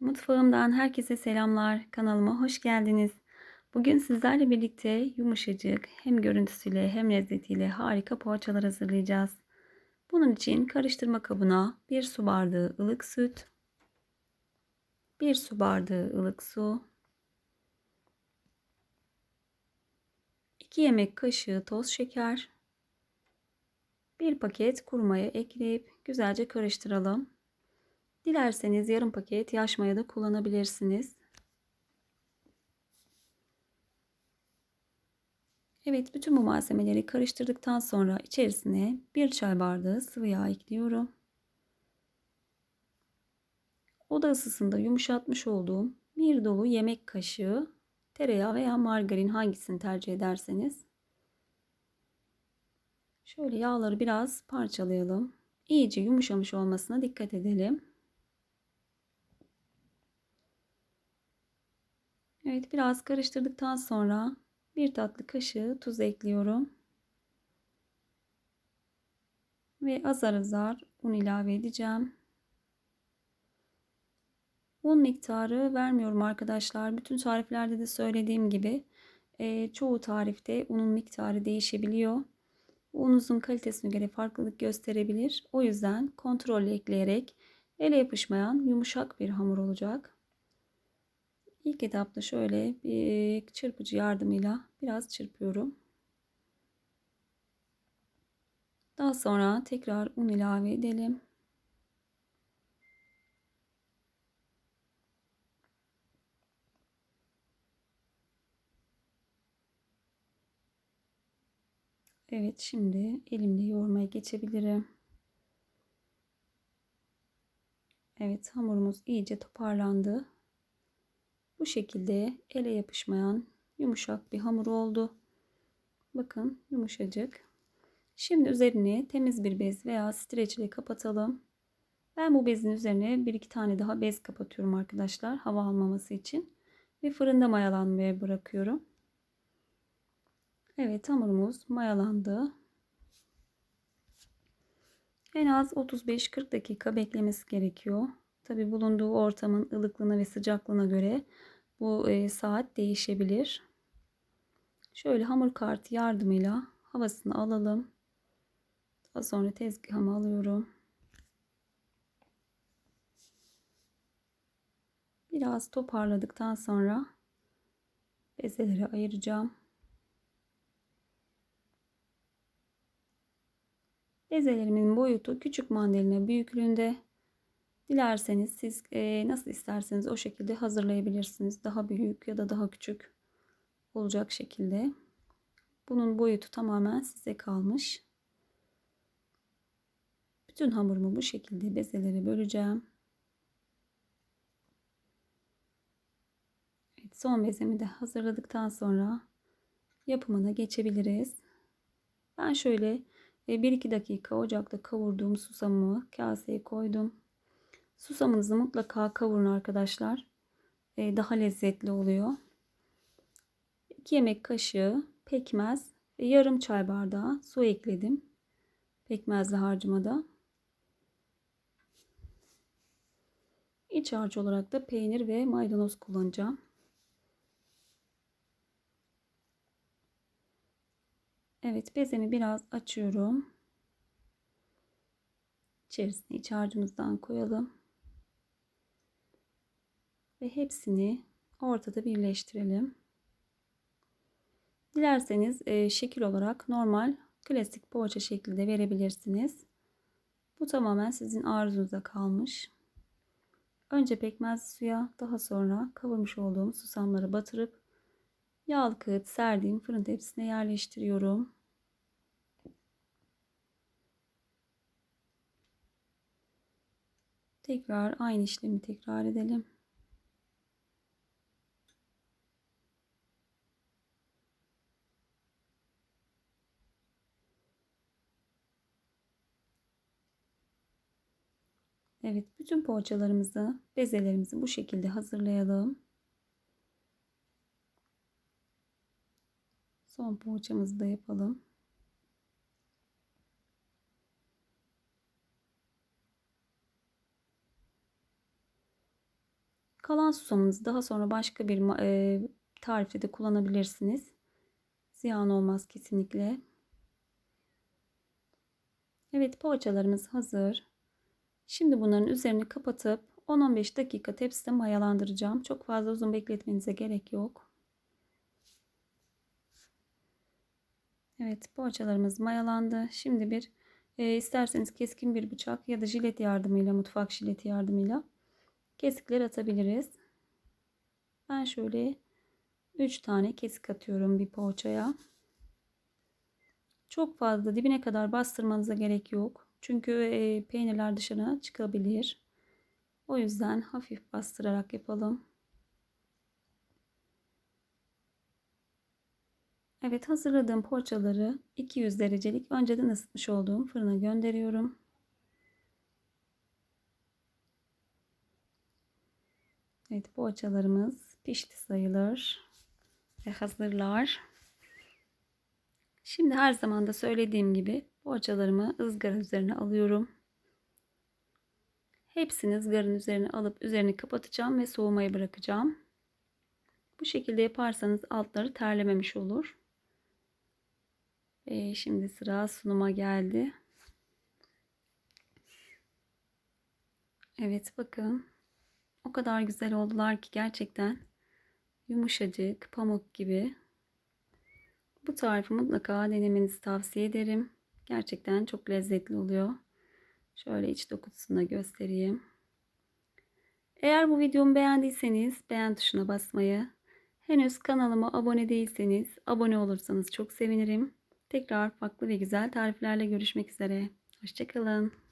Mutfağımdan herkese selamlar. Kanalıma hoş geldiniz. Bugün sizlerle birlikte yumuşacık hem görüntüsüyle hem lezzetiyle harika poğaçalar hazırlayacağız. Bunun için karıştırma kabına 1 su bardağı ılık süt, 1 su bardağı ılık su, 2 yemek kaşığı toz şeker, 1 paket kuru maya ekleyip güzelce karıştıralım. Dilerseniz yarım paket yaş maya da kullanabilirsiniz. Evet bütün bu malzemeleri karıştırdıktan sonra içerisine bir çay bardağı sıvı yağ ekliyorum. Oda ısısında yumuşatmış olduğum bir dolu yemek kaşığı tereyağı veya margarin hangisini tercih ederseniz. Şöyle yağları biraz parçalayalım. İyice yumuşamış olmasına dikkat edelim. Evet biraz karıştırdıktan sonra bir tatlı kaşığı tuz ekliyorum. Ve azar azar un ilave edeceğim. Un miktarı vermiyorum arkadaşlar. Bütün tariflerde de söylediğim gibi e, çoğu tarifte unun miktarı değişebiliyor. Ununuzun kalitesine göre farklılık gösterebilir. O yüzden kontrollü ekleyerek ele yapışmayan yumuşak bir hamur olacak. İlk etapta şöyle bir çırpıcı yardımıyla biraz çırpıyorum. Daha sonra tekrar un ilave edelim. Evet şimdi elimle yoğurmaya geçebilirim. Evet hamurumuz iyice toparlandı. Bu şekilde ele yapışmayan yumuşak bir hamur oldu. Bakın yumuşacık. Şimdi üzerine temiz bir bez veya streç ile kapatalım. Ben bu bezin üzerine bir iki tane daha bez kapatıyorum arkadaşlar. Hava almaması için. Ve fırında mayalanmaya bırakıyorum. Evet hamurumuz mayalandı. En az 35-40 dakika beklemesi gerekiyor. Tabi bulunduğu ortamın ılıklığına ve sıcaklığına göre bu e, saat değişebilir. Şöyle hamur kartı yardımıyla havasını alalım. Daha sonra tezgahıma alıyorum. Biraz toparladıktan sonra bezeleri ayıracağım. Bezelerimin boyutu küçük mandalina büyüklüğünde. Dilerseniz siz e, nasıl isterseniz o şekilde hazırlayabilirsiniz. Daha büyük ya da daha küçük olacak şekilde. Bunun boyutu tamamen size kalmış. Bütün hamurumu bu şekilde bezelere böleceğim. Evet, son bezemi de hazırladıktan sonra yapımına geçebiliriz. Ben şöyle 1-2 dakika ocakta kavurduğum susamımı kaseye koydum. Susamınızı mutlaka kavurun arkadaşlar. Ee, daha lezzetli oluyor. 2 yemek kaşığı pekmez ve yarım çay bardağı su ekledim. Pekmezli harcıma da. İç harç olarak da peynir ve maydanoz kullanacağım. Evet bezemi biraz açıyorum. İçerisine iç harcımızdan koyalım ve hepsini ortada birleştirelim. Dilerseniz e, şekil olarak normal klasik poğaça şeklinde verebilirsiniz. Bu tamamen sizin arzunuza kalmış. Önce pekmez suya daha sonra kavurmuş olduğum susamları batırıp yağlı kağıt serdiğim fırın tepsisine yerleştiriyorum. Tekrar aynı işlemi tekrar edelim. Evet, bütün poğaçalarımızı, bezelerimizi bu şekilde hazırlayalım. Son poğaçamızı da yapalım. Kalan susamınızı daha sonra başka bir e, tarifte de kullanabilirsiniz. Ziyan olmaz kesinlikle. Evet poğaçalarımız hazır. Şimdi bunların üzerini kapatıp 10-15 dakika tepside mayalandıracağım. Çok fazla uzun bekletmenize gerek yok. Evet poğaçalarımız mayalandı. Şimdi bir e, isterseniz keskin bir bıçak ya da jilet yardımıyla mutfak jileti yardımıyla kesikler atabiliriz. Ben şöyle 3 tane kesik atıyorum bir poğaçaya. Çok fazla dibine kadar bastırmanıza gerek yok. Çünkü e, peynirler dışına çıkabilir. O yüzden hafif bastırarak yapalım. Evet hazırladığım poğaçaları 200 derecelik önceden ısıtmış olduğum fırına gönderiyorum. Evet poğaçalarımız pişti sayılır ve hazırlar. Şimdi her zaman da söylediğim gibi poğaçalarımı ızgara üzerine alıyorum. Hepsini ızgaranın üzerine alıp üzerini kapatacağım ve soğumaya bırakacağım. Bu şekilde yaparsanız altları terlememiş olur. Ve şimdi sıra sunuma geldi. Evet bakın. O kadar güzel oldular ki gerçekten yumuşacık, pamuk gibi. Bu tarifi mutlaka denemenizi tavsiye ederim. Gerçekten çok lezzetli oluyor. Şöyle iç dokusunu da göstereyim. Eğer bu videomu beğendiyseniz beğen tuşuna basmayı, henüz kanalıma abone değilseniz abone olursanız çok sevinirim. Tekrar farklı ve güzel tariflerle görüşmek üzere. Hoşçakalın.